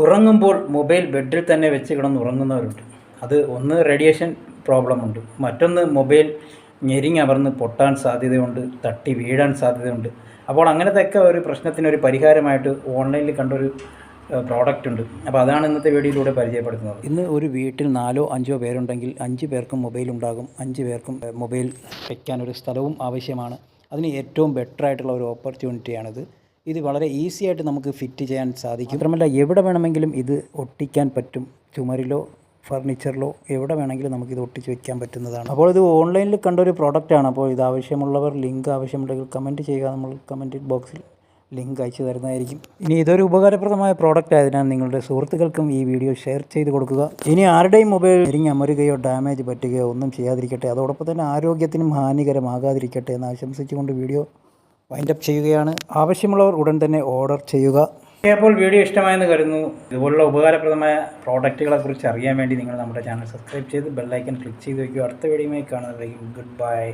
ഉറങ്ങുമ്പോൾ മൊബൈൽ ബെഡിൽ തന്നെ വെച്ച് കിടന്ന് ഉറങ്ങുന്നവരുണ്ട്. അത് ഒന്ന് റേഡിയേഷൻ പ്രോബ്ലമുണ്ട് മറ്റൊന്ന് മൊബൈൽ ഞെരിങ്ങമർന്ന് പൊട്ടാൻ സാധ്യതയുണ്ട് തട്ടി വീഴാൻ സാധ്യതയുണ്ട്. അപ്പോൾ അങ്ങനത്തെയൊക്കെ ഒരു പ്രശ്നത്തിനൊരു പരിഹാരമായിട്ട് ഓൺലൈനിൽ കണ്ടൊരു പ്രോഡക്റ്റ് ഉണ്ട്. അപ്പോൾ അതാണ് ഇന്നത്തെ വീഡിയോയിലൂടെ പരിചയപ്പെടുത്തുന്നത്. ഇന്ന് ഒരു വീട്ടിൽ നാലോ അഞ്ചോ പേരുണ്ടെങ്കിൽ അഞ്ച് പേർക്കും മൊബൈൽ ഉണ്ടാകും. അഞ്ച് പേർക്കും മൊബൈൽ വയ്ക്കാൻ ഒരു സ്ഥലവും ആവശ്യമാണ്. അതിന് ഏറ്റവും ബെറ്റർ ആയിട്ടുള്ള ഒരു ഓപ്പർച്യൂണിറ്റിയാണിത് ഇത് വളരെ ഈസി ആയിട്ട് നമുക്ക് ഫിറ്റ് ചെയ്യാൻ സാധിക്കും. മാത്രമല്ല എവിടെ വേണമെങ്കിലും ഇത് ഒട്ടിക്കാൻ പറ്റും. ചുമരിലോ ഫർണിച്ചറിലോ എവിടെ വേണമെങ്കിലും നമുക്കിത് ഒട്ടിച്ച് വെക്കാൻ പറ്റുന്നതാണ്. അപ്പോൾ ഇത് ഓൺലൈനിൽ കണ്ട ഒരു പ്രോഡക്റ്റാണ് അപ്പോൾ ഇത് ആവശ്യമുള്ളവർ ലിങ്ക് ആവശ്യമുണ്ടെങ്കിൽ കമന്റ് ചെയ്യുക. നമ്മൾ കമന്റ് ബോക്സിൽ ലിങ്ക് അയച്ചു തരുന്നതായിരിക്കും. ഇനി ഇതൊരു ഉപകാരപ്രദമായ പ്രോഡക്റ്റ് ആയതിനാൽ നിങ്ങളുടെ സുഹൃത്തുക്കൾക്കും ഈ വീഡിയോ ഷെയർ ചെയ്ത് കൊടുക്കുക. ഇനി ആരുടെയും മൊബൈൽ ഇരിങ്ങി അമരുകയോ ഡാമേജ് പറ്റുകയോ ഒന്നും ചെയ്യാതിരിക്കട്ടെ. അതോടൊപ്പം തന്നെ ആരോഗ്യത്തിനും ഹാനികരമാകാതിരിക്കട്ടെ എന്ന് ആശംസിച്ചുകൊണ്ട് വീഡിയോ വൈൻഡപ്പ് ചെയ്യുകയാണ്. ആവശ്യമുള്ളവർ ഉടൻ തന്നെ ഓർഡർ ചെയ്യുക. അപ്പോൾ വീഡിയോ ഇഷ്ടമായെന്ന് കരുതുന്നു. ഇതുപോലുള്ള ഉപകാരപ്രദമായ പ്രോഡക്റ്റുകളെ കുറിച്ച് അറിയാൻ വേണ്ടി നിങ്ങൾ നമ്മുടെ ചാനൽ സബ്സ്ക്രൈബ് ചെയ്ത് ബെല്ലൈക്കൻ ക്ലിക്ക് ചെയ്ത് വയ്ക്കുക അടുത്ത വീഡിയോയുമായി കാണുന്നതായിരിക്കും ഗുഡ് ബൈ